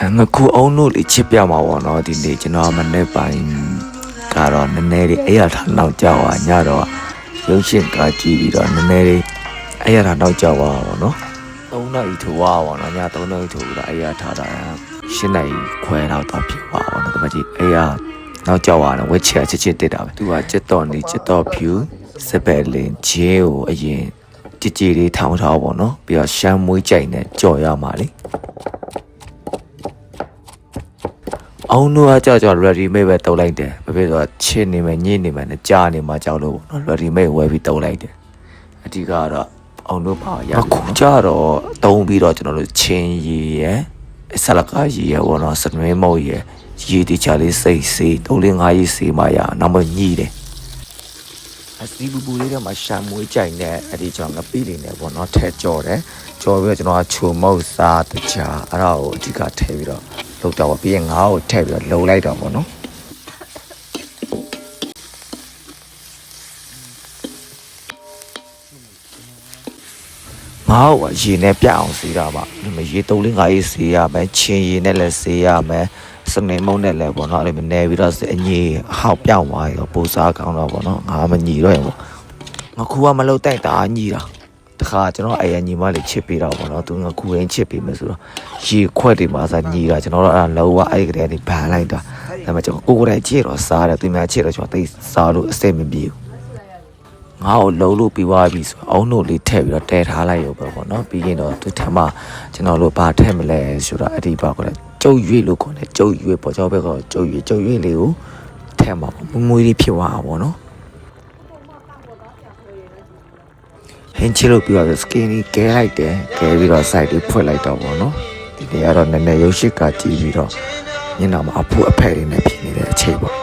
အဲငခုအောင်တို့လေးချစ်ပြမှာပေါ့နော်ဒီနေ့ကျွန်တော်မနေ့ပိုင်းကတော့နည်းနည်းလေးအဲ့ရထားနောက်ကြောက်อ่ะညတော့ရုပ်ရှင်ကကြည့်ပြီးတော့နည်းနည်းလေးအဲ့ရထားနောက်ကြောက်ပါပေါ့နော်၃နာရီထိုးပါပေါ့နော်ည၃နာရီထိုးပြီးတော့အဲ့ရထားတာ၈နာရီခွဲတော့တော့ဖြစ်ပါပေါ့နော်ဒီမှာကြည့်အဲ့ရနောက်ကြောက်ရတယ်ဝက်ချစ်ချစ်ချစ်တက်တာပဲသူကချစ်တော်နေချစ်တော်ဖြူစပယ်လင်ဂျဲကိုအရင်ကြည်ကြည်လေးထောင်းထားပေါ့နော်ပြီးတော့ရှမ်းမွေးကြိုင်နဲ့ကြော်ရမှာလေ အောင်တို့ကကြောက်ကြောက် ready made ပဲတုံးလိုက်တယ်ဘာဖြစ်လို့လဲဆိုတော့ချစ်နေမယ်ညစ်နေမယ်နဲ့ကြာနေမှာကြောက်လို့ပေါ့နော် ready made ဝယ်ပြီးတုံးလိုက်တယ်အဓိကကတော့အောင်တို့ပါရအခုကြတော့တုံးပြီးတော့ကျွန်တော်တို့ချင်းရည်ရယ်ဆလကာရည်ရယ်ပေါ့နော်စနွေးမုတ်ရယ်ရည်တီချာလေးစိတ်စေး၃လ၅ရည်စေးမှရနောက်မှညှိတယ်အစီပူပူလေးတော့မှရှာမွေးကြိုင်နဲ့အဲ့ဒီကျွန်တော်ငပိလေးနဲ့ပေါ့နော်ထဲကြော်တယ်ကြော်ပြီးတော့ကျွန်တော်ကချုံမုတ်စားတချာအဲ့ဒါကိုအဓိကထည့်ပြီးတော့ လောက်တော့ပြီးရင်ငါ့ကိုထည့်ပြီးတော့လုံလိုက်တော့ပေါ့နော်ငါ့ကိုရေနဲ့ပြအောင်စီးတာပါဒီမှာရေ3လ5ရေစီးရမယ်ချင်းရေနဲ့လည်းစီးရမယ်စနေမုံနဲ့လည်းပေါ့နော်အဲ့လိုနေပြီးတော့အငြိအဟောက်ပြောင်းသွားရောပိုစားကောင်းတော့ပေါ့နော်ငါမညီတော့ရင်ပေါ့ငါခုကမလုပ်တိုက်တာညီတာ တခါကျွန်တော်အဲ့ရညီမလေးချစ်ပေးတော့ပေါ့နော်သူငါခုရင်းချစ်ပေးမယ်ဆိုတော့ရေခွက်တွေမှာစားညီတာကျွန်တော်တို့အဲ့ဒါလောကအဲ့ကလေးကနေဘန်လိုက်တာဒါပေမဲ့ကျွန်တော်ကိုယ်ကိုယ်တိုင်ချစ်တော့စားတယ်သူများချစ်တော့ကျွန်တော်သိစားလို့အစိတ်မပြေဘူးငါ့ကိုလုံးလို့ပြီးသွားပြီဆိုအောင်တို့လေးထည့်ပြီးတော့တဲထားလိုက်ရုံပဲပေါ့နော်ပြီးရင်တော့သူထမကျွန်တော်တို့ဘာထည့်မလဲဆိုတော့အဒီပါခေါ်တယ်ကျုပ်ရွေလို့ခေါ်တယ်ကျုပ်ရွေပေါ့ကျွန်တော်ဘက်ကကျုပ်ရွေကျုပ်ရွေလေးကိုထည့်မှာပေါ့မမွေးလေးဖြစ်သွားတာပေါ့နော် ဟင်းချလို့ပြီးတော့ skin လေးကဲလိုက်တယ်ကဲပြီးတော့ site လေးဖွင့်လိုက်တော့ပေါ့နော်ဒီနေ့ကတော့နည်းနည်းရုပ်ရှိကကြည့်ပြီးတော့ညနာမှာအဖို့အဖက်လေးနဲ့ဖြစ်နေတဲ့အချိန်ပေါ့